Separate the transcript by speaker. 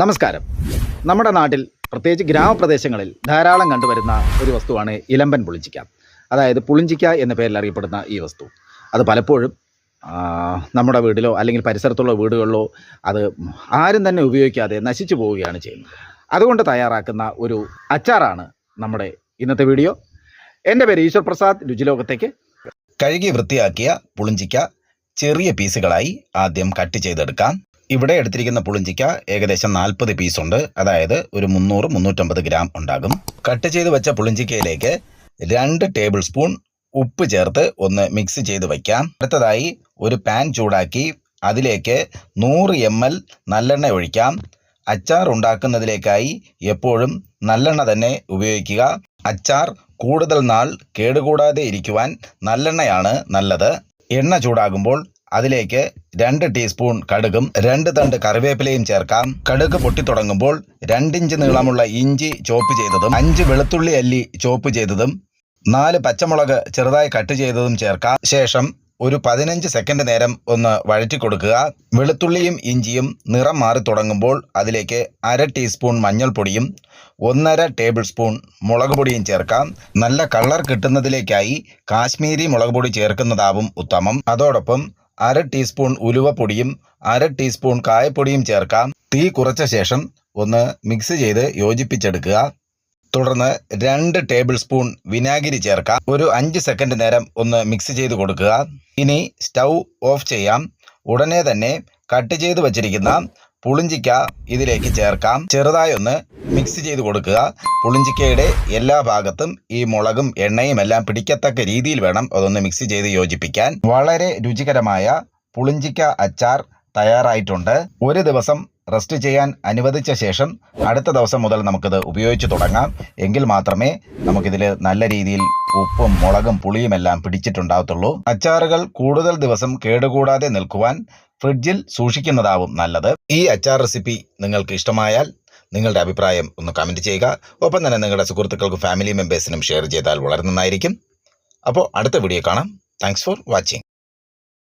Speaker 1: നമസ്കാരം. നമ്മുടെ നാട്ടിൽ പ്രത്യേകിച്ച് ഗ്രാമപ്രദേശങ്ങളിൽ ധാരാളം കണ്ടുവരുന്ന ഒരു വസ്തുവാണ് ഇലമ്പൻ പുളിഞ്ചിക്ക. അതായത് പുളിഞ്ചിക്ക എന്ന പേരിൽ അറിയപ്പെടുന്ന ഈ വസ്തു. അത് പലപ്പോഴും നമ്മുടെ വീട്ടിലോ അല്ലെങ്കിൽ പരിസരത്തുള്ള വീടുകളിലോ അത് ആരും തന്നെ ഉപയോഗിക്കാതെ നശിച്ചു പോവുകയാണ് ചെയ്യുന്നത്. അതുകൊണ്ട് തയ്യാറാക്കുന്ന ഒരു അച്ചാറാണ് നമ്മുടെ ഇന്നത്തെ വീഡിയോ. എന്റെ പേര് ഈശ്വർ പ്രസാദ് രുചിലോകത്തേക്ക്.
Speaker 2: കഴുകി വൃത്തിയാക്കിയ പുളിഞ്ചിക്ക ചെറിയ പീസുകളായി ആദ്യം കട്ട് ചെയ്തെടുക്കാം. ഇവിടെ എടുത്തിരിക്കുന്ന പുളിഞ്ചിക്ക ഏകദേശം നാൽപ്പത് ഉണ്ട്. അതായത് ഒരു മുന്നൂറ് മുന്നൂറ്റമ്പത് ഗ്രാം ഉണ്ടാകും. കട്ട് ചെയ്ത് വെച്ച പുളിഞ്ചിക്കയിലേക്ക് രണ്ട് ടേബിൾ സ്പൂൺ ഉപ്പ് ചേർത്ത് ഒന്ന് മിക്സ് ചെയ്ത് വയ്ക്കാം അടുത്തതായി ഒരു പാൻ ചൂടാക്കി അതിലേക്ക് നൂറ് എം എൽ നല്ലെണ്ണ ഒഴിക്കാം. അച്ചാർ ഉണ്ടാക്കുന്നതിലേക്കായി എപ്പോഴും നല്ലെണ്ണ തന്നെ ഉപയോഗിക്കുക. അച്ചാർ കൂടുതൽ നാൾ കേടുകൂടാതെ ഇരിക്കുവാൻ നല്ലെണ്ണയാണ് നല്ലത്. എണ്ണ ചൂടാകുമ്പോൾ അതിലേക്ക് രണ്ട് ടീസ്പൂൺ കടുകും രണ്ട് തണ്ട് കറിവേപ്പിലയും ചേർക്കാം. കടുക് പൊട്ടിത്തുടങ്ങുമ്പോൾ രണ്ടിഞ്ച് നീളമുള്ള ഇഞ്ചി ചോപ്പ് ചെയ്തതും അഞ്ച് വെളുത്തുള്ളി അല്ലി ചോപ്പ് ചെയ്തതും നാല് പച്ചമുളക് ചെറുതായി കട്ട് ചെയ്തതും ചേർക്കാം. ശേഷം ഒരു പതിനഞ്ച് സെക്കൻഡ് നേരം ഒന്ന് വഴറ്റി കൊടുക്കുക. വെളുത്തുള്ളിയും ഇഞ്ചിയും നിറം മാറി തുടങ്ങുമ്പോൾ അതിലേക്ക് അര ടീസ്പൂൺ മഞ്ഞൾപ്പൊടിയും ഒന്നര ടേബിൾ സ്പൂൺ മുളക് പൊടിയും ചേർക്കാം. നല്ല കളർ കിട്ടുന്നതിലേക്കായി കാശ്മീരി മുളക് പൊടി ചേർക്കുന്നതാവും ഉത്തമം. അതോടൊപ്പം അര ടീസ്പൂൺ ഉലുവപ്പൊടിയും അര ടീസ്പൂൺ കായപ്പൊടിയും ചേർക്കാം. തീ കുറച്ച ശേഷം ഒന്ന് മിക്സ് ചെയ്ത് യോജിപ്പിച്ചെടുക്കുക. തുടർന്ന് രണ്ട് ടേബിൾ സ്പൂൺ വിനാഗിരി ചേർക്കാം. ഒരു അഞ്ച് സെക്കൻഡ് നേരം ഒന്ന് മിക്സ് ചെയ്ത് കൊടുക്കുക. ഇനി സ്റ്റൗ ഓഫ് ചെയ്യാം. ഉടനെ തന്നെ കട്ട് ചെയ്ത് വച്ചിരിക്കുന്ന പുളിഞ്ചിക്ക ഇതിലേക്ക് ചേർക്കാം. ചെറുതായി ഒന്ന് മിക്സ് ചെയ്ത് കൊടുക്കുക. പുളിഞ്ചിക്കയുടെ എല്ലാ ഭാഗത്തും ഈ മുളകും എണ്ണയും എല്ലാം പിടിക്കത്തക്ക രീതിയിൽ വേണം അതൊന്ന് മിക്സ് ചെയ്ത് യോജിപ്പിക്കാൻ. വളരെ രുചികരമായ പുളിഞ്ചിക്ക അച്ചാർ തയ്യാറായിട്ടുണ്ട്. ഒരു ദിവസം റെസ്റ്റ് ചെയ്യാൻ അനുവദിച്ച ശേഷം അടുത്ത ദിവസം മുതൽ നമുക്കിത് ഉപയോഗിച്ച് തുടങ്ങാം. എങ്കിൽ മാത്രമേ നമുക്കിതിൽ നല്ല രീതിയിൽ ഉപ്പും മുളകും പുളിയും എല്ലാം പിടിച്ചിട്ടുണ്ടാകത്തുള്ളൂ അച്ചാറുകൾ കൂടുതൽ ദിവസം കേടുകൂടാതെ നിൽക്കുവാൻ ഫ്രിഡ്ജിൽ സൂക്ഷിക്കുന്നതാവും നല്ലത്. ഈ അച്ചാർ റെസിപ്പി നിങ്ങൾക്ക് ഇഷ്ടമായാൽ നിങ്ങളുടെ അഭിപ്രായം ഒന്ന് കമന്റ് ചെയ്യുക. ഒപ്പം തന്നെ നിങ്ങളുടെ സുഹൃത്തുക്കൾക്കും ഫാമിലി മെമ്പേഴ്സിനും ഷെയർ ചെയ്താൽ വളരെ നന്നായിരിക്കും. അപ്പോൾ അടുത്ത വീഡിയോ കാണാം. Thanks for watching